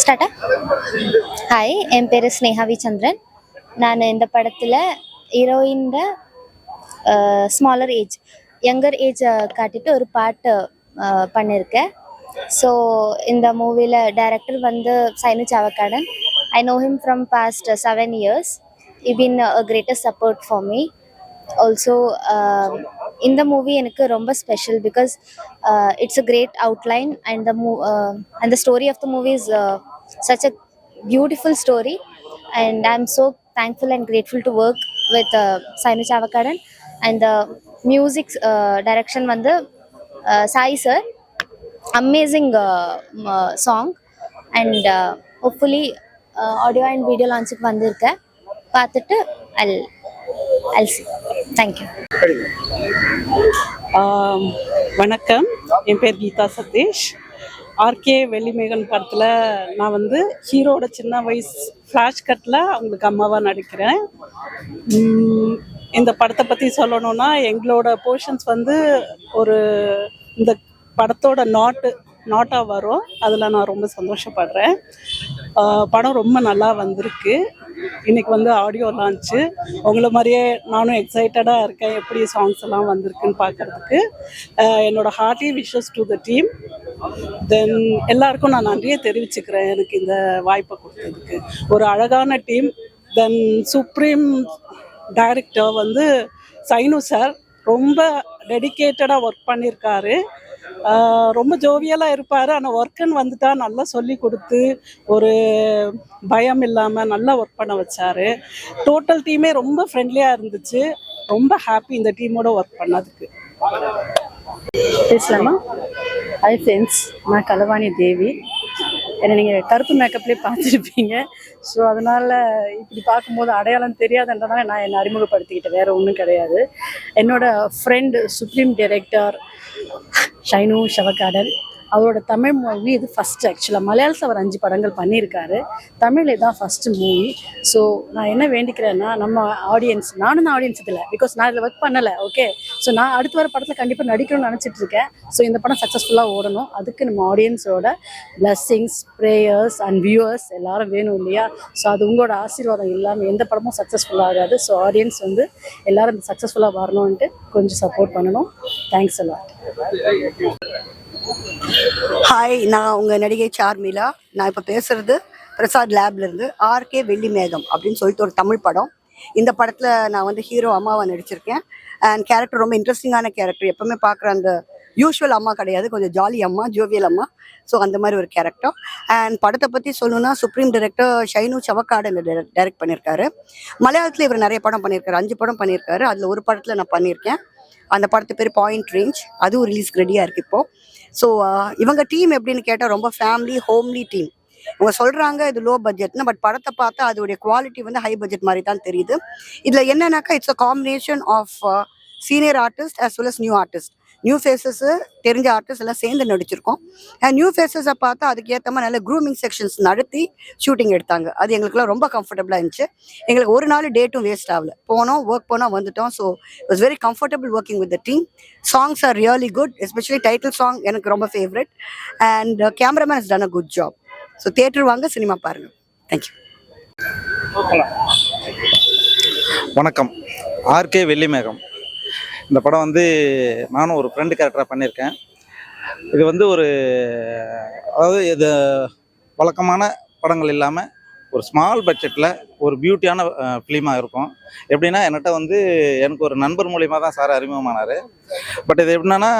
ஸ்டார்ட்டா? Hi என் பேர் ஸ்னேகாவி சந்திரன். நான் இந்த படத்தில் ஹீரோயின்ட ஸ்மாலர் ஏஜ் யங்கர் ஏஜ் காட்டிட்டு ஒரு பாட்டு பண்ணியிருக்கேன் ஸோ இந்த மூவியில் டைரக்டர் வந்து Shainu Chavakkadan. I know him from past seven years E been a greatest support for me also இந்த மூவி எனக்கு ரொம்ப special because it's a great outline and the மூ and the story of the movie is such a beautiful story and i'm so thankful and grateful to work with uh, Sainu Chavakadan and the music uh, direction வந்து uh, Sai sir amazing uh, m- uh, song and uh, hopefully uh, audio and video launchக்கு வந்திருக்கேன் பார்த்துட்டு அல் அல்சி thank you வணக்கம். என் பேர் Geetha Satish. RK வெள்ளிமேகன் படத்தில் நான் வந்து ஹீரோட சின்ன வயசு ஃப்ளாஷ் கட்டில் அவங்களுக்கு அம்மாவாக நடிக்கிறேன். இந்த படத்தை பற்றி சொல்லணும்னா எங்களோட போர்ஷன்ஸ் வந்து ஒரு இந்த படத்தோட நாட்டு நாட்டாக வரும். அதில் நான் ரொம்ப சந்தோஷப்படுறேன். படம் ரொம்ப நல்லா வந்திருக்கு. இன்னைக்கு வந்து ஆடியோ லான்ச்சு உங்களை மாதிரியே நானும் எக்ஸைட்டடாக இருக்கேன். எப்படி சாங்ஸ் எல்லாம் வந்திருக்குன்னு பார்க்கறதுக்கு. என்னோட hearty wishes to the team then எல்லாருக்கும் நான் நன்றியை தெரிவிச்சுக்கிறேன் எனக்கு இந்த வாய்ப்பை கொடுத்ததுக்கு. ஒரு அழகான டீம் தென் சுப்ரீம் டைரக்டர் வந்து சைனு சார் ரொம்ப டெடிகேட்டடாக ஒர்க் பண்ணியிருக்காரு. ரொம்ப ஜோவியலாக இருப்பார். ஆனால் ஒர்க்குன்னு வந்துட்டா நல்லா சொல்லி கொடுத்து ஒரு பயம் இல்லாமல் நல்லா ஒர்க் பண்ண வச்சார். டோட்டல் டீமே ரொம்ப ஃப்ரெண்ட்லியாக இருந்துச்சு. ரொம்ப ஹாப்பி இந்த டீமோட ஒர்க் பண்ணதுக்கு. பேசலாமா? ஹை ஃப்ரெண்ட்ஸ் நான் கலவாணி தேவி. என்னை நீங்கள் கருப்பு மேக்கப்லேயே பார்த்துருப்பீங்க. ஸோ அதனால் இப்படி பார்க்கும்போது அடையாளம் தெரியாதுன்றதால நான் என்னை அறிமுகப்படுத்திக்கிட்டேன். வேறு ஒன்றும் கிடையாது. என்னோட friend supreme director Shainu Chavakkadan அவரோட தமிழ் மூவி இது ஃபஸ்ட் ஆக்சுவலாக மலையாளத்தில் அவர் அஞ்சு படங்கள் பண்ணியிருக்காரு. தமிழ் இதுதான் ஃபஸ்ட்டு மூவி ஸோ நான் என்ன வேண்டிக்கிறேன்னா நம்ம ஆடியன்ஸ் நானும் நான் ஆடியன்ஸ் இதில் பிகாஸ் நான் இதில் ஒர்க் பண்ணலை ஓகே ஸோ நான் அடுத்து வர படத்தில் கண்டிப்பாக நடிக்கணும்னு நினச்சிட்டு இருக்கேன். ஸோ இந்த படம் சக்ஸஸ்ஃபுல்லாக ஓடணும். அதுக்கு நம்ம ஆடியன்ஸோட பிளஸ்ஸிங்ஸ் ப்ரேயர்ஸ் அண்ட் வியூவர்ஸ் எல்லாரும் வேணும் இல்லையா? ஸோ அது உங்களோட ஆசீர்வாதம் இல்லாமல் எந்த படமும் சக்ஸஸ்ஃபுல்லாக ஆகாது. ஸோ ஆடியன்ஸ் வந்து எல்லாரும் சக்ஸஸ்ஃபுல்லாக வரணும்ன்ட்டு கொஞ்சம் சப்போர்ட் பண்ணணும். தேங்க்ஸ் எல்லாம் ஹாய் நான் உங்கள் நடிகை சார்மிலா. நான் இப்போ பேசுகிறது பிரசாத் லேப்லேருந்து ஆர்கே வெள்ளி மேகம் அப்படின்னு சொல்லிட்டு ஒரு தமிழ் படம். இந்த படத்தில் நான் வந்து ஹீரோ அம்மாவை நடிச்சிருக்கேன். அண்ட் கேரக்டர் ரொம்ப இன்ட்ரெஸ்டிங்கான கேரக்டர் எப்போவுமே பார்க்குற அந்த யூஷுவல் அம்மா கிடையாது. கொஞ்சம் ஜாலி அம்மா ஜோவியல் அம்மா. ஸோ அந்த மாதிரி ஒரு கேரக்டர் அண்ட் படத்தை பற்றி சொல்லணும்னா சுப்ரீம் டைரக்டர் ஷைனு சவக்காடு இந்த டைரக்ட் பண்ணியிருக்காரு மலையாளத்தில் இவர் நிறைய படம் பண்ணியிருக்காரு அஞ்சு படம் பண்ணியிருக்காரு அதில் ஒரு படத்தில் நான் பண்ணியிருக்கேன் அந்த படத்து பேர் பாயிண்ட் ரேஞ்ச் அதுவும் ரிலீஸ்க்கு ரெடியாக இருக்குது இப்போது ஸோ uh, இவங்க டீம் எப்படின்னு கேட்டால் ரொம்ப ஃபேமிலி ஹோம்லி டீம் இவங்க சொல்கிறாங்க இது லோ பட்ஜெட்னு பட் படத்தை பார்த்தா அதோடைய குவாலிட்டி வந்து ஹை பட்ஜெட் மாதிரி தான் தெரியுது. இதில் என்னன்னாக்கா it's a combination of senior artist as well as new artist new faces தெரிஞ்ச ஆர்டிஸ்ட் எல்லாம் சேர்ந்து நடிச்சிருக்கோம். அண்ட் நியூ ஃபேஸஸை பார்த்தா அதுக்கு ஏற்ற மாதிரி நல்ல க்ரூமிங் செக்ஷன்ஸ் நடத்தி ஷூட்டிங் எடுத்தாங்க. அது எங்களுக்குலாம் ரொம்ப கம்ஃபர்டபுளாக இருந்துச்சு. எங்களுக்கு ஒரு நாள் டேட்டும் வேஸ்ட் ஆகல. போனோம் ஒர்க் போனோம் வந்துட்டோம். So it's very comfortable working with the team songs are really good especially title song எனக்கு ரொம்ப favourite and cameraman is done a good job so theatre வாங்க சினிமா பாருங்கள் தேங்க்யூ வணக்கம். ஆர்கே வெள்ளிமேகம். இந்த படம் வந்து நானும் ஒரு ஃப்ரெண்டு கேரக்டராக பண்ணியிருக்கேன். இது வந்து ஒரு அதாவது இது வழக்கமான படங்கள் இல்லாமல் ஒரு ஸ்மால் பட்ஜெட்டில் ஒரு பியூட்டியான ஃபிலிமாக இருக்கும். எப்படின்னா என்கிட்ட வந்து எனக்கு ஒரு நண்பர் மூலியமாக தான் சார் அறிமுகமானார். பட் இது எப்படின்னா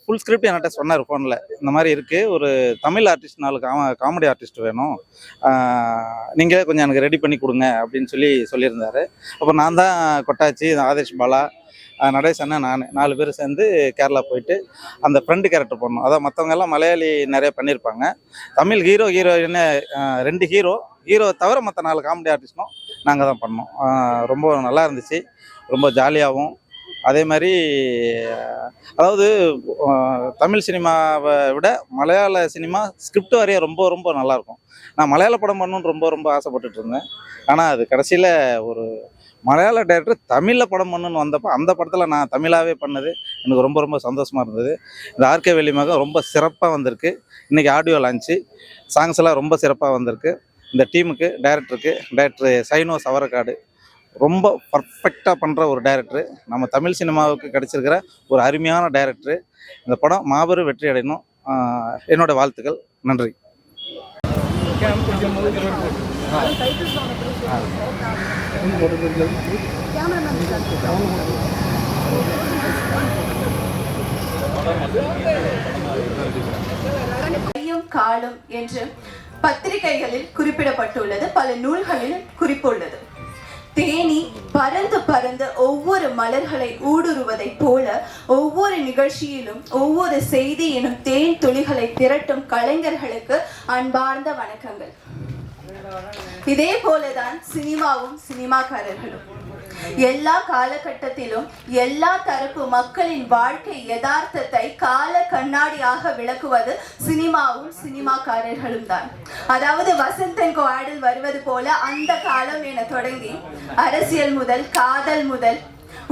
ஃபுல் ஸ்கிரிப்ட் என்கிட்ட சொன்னார் ஃபோனில் இந்த மாதிரி இருக்குது ஒரு தமிழ் ஆர்டிஸ்ட் நாலு காம காமெடி ஆர்டிஸ்ட் வேணும். நீங்களே கொஞ்சம் எனக்கு ரெடி பண்ணி கொடுங்க அப்படின்னு சொல்லி சொல்லியிருந்தார். அப்போ நான் தான் கொட்டாச்சி ஆதேஷ் பாலா நடேஷ் அண்ணன் நான். நாலு பேர் சேர்ந்து கேரளா போயிட்டு அந்த ஃப்ரெண்டு கேரக்டர் பண்ணோம் அதான் மற்றவங்க எல்லாம் மலையாளி நிறைய பண்ணியிருப்பாங்க தமிழ் ஹீரோ ஹீரோயின்னு ரெண்டு ஹீரோ ஹீரோ தவிர மற்ற நாலு காமெடி ஆர்டிஸ்ட்டும் நாங்கள் தான் பண்ணோம். ரொம்ப நல்லா இருந்துச்சு. ரொம்ப ஜாலியாகவும் அதே மாதிரி அதாவது தமிழ் சினிமாவை விட மலையாள சினிமா ஸ்கிரிப்ட் வரைய ரொம்ப ரொம்ப நல்லாயிருக்கும் நான் மலையாள படம் பண்ணணுன்னு ரொம்ப ரொம்ப ஆசைப்பட்டுட்டு இருந்தேன். ஆனால் அது கடைசியில் ஒரு மலையாள டேரக்டர் தமிழில் படம் பண்ணணும்னு வந்தப்போ அந்த படத்தில் நான் தமிழாகவே பண்ணது. எனக்கு ரொம்ப ரொம்ப சந்தோஷமாக இருந்தது. இந்த ஆர்கே வெள்ளிமகம் ரொம்ப சிறப்பாக வந்திருக்கு. இன்றைக்கி ஆடியோ லான்ச்சு சாங்ஸ் எல்லாம் ரொம்ப சிறப்பாக வந்திருக்கு. இந்த டீமுக்கு டைரக்டருக்கு டைரக்டர் சைனோ சவரக்காடு ரொம்ப பர்ஃபெக்டாக பண்ணுற ஒரு டைரக்டர் நம்ம தமிழ் சினிமாவுக்கு கிடச்சிருக்கிற ஒரு அருமையான டைரக்டர் இந்த படம் மாபெரும் வெற்றி அடையணும். என்னோட வாழ்த்துக்கள். நன்றி. காலும் என்று பத்திரிகைகளில் குறிப்பிடப்பட்டுள்ளது பல நூல்களிலும் குறிப்புள்ளது. தேனி பறந்து பறந்து ஒவ்வொரு மலர்களை ஊடுருவதைப் போல ஒவ்வொரு நிகழ்ச்சியிலும் ஒவ்வொரு செய்தியிலும் தேன் துளிகளை திரட்டும் கலைஞர்களுக்கு அன்பார்ந்த வணக்கங்கள். இதே போலதான் சினிமாவும் சினிமாக்காரர்களும். எல்லா காலகட்டத்திலும் எல்லா தரப்பு மக்களின் வாழ்க்கை யதார்த்தத்தை கால கண்ணாடியாக விளக்குவது சினிமாவும் சினிமாக்காரர்களும் தான். அதாவது வசந்தன் கோஆடில் வருவது போல அந்த காலம் என தொடங்கி அரசியல் முதல் காதல் முதல்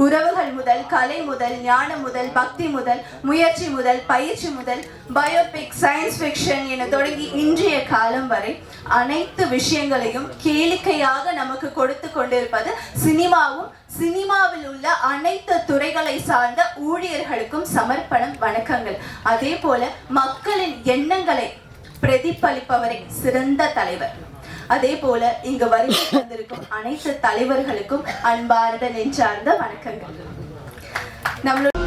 உறவுகள் முதல் கலை முதல் ஞானம் முதல் பக்தி முதல் முயற்சி முதல் பயிற்சி முதல் பயோபிக் சயின்ஸ் ஃபிக்ஷன் என தொடங்கி இன்றைய காலம் வரை அனைத்து விஷயங்களையும் கேளிக்கையாக நமக்கு கொடுத்து கொண்டிருப்பது சினிமாவும் சினிமாவில் உள்ள அனைத்து துறைகளை சார்ந்த ஊழியர்களுக்கும் சமர்ப்பணம் வணக்கங்கள். அதே போல மக்களின் எண்ணங்களை பிரதிபலிப்பவரை சிறந்த தலைவர். அதே போல இங்கு வருகை வந்திருக்கும் அனைத்து தலைவர்களுக்கும் அன்பார்ந்த நெஞ்சார்ந்த வணக்கங்கள். நம்மளோட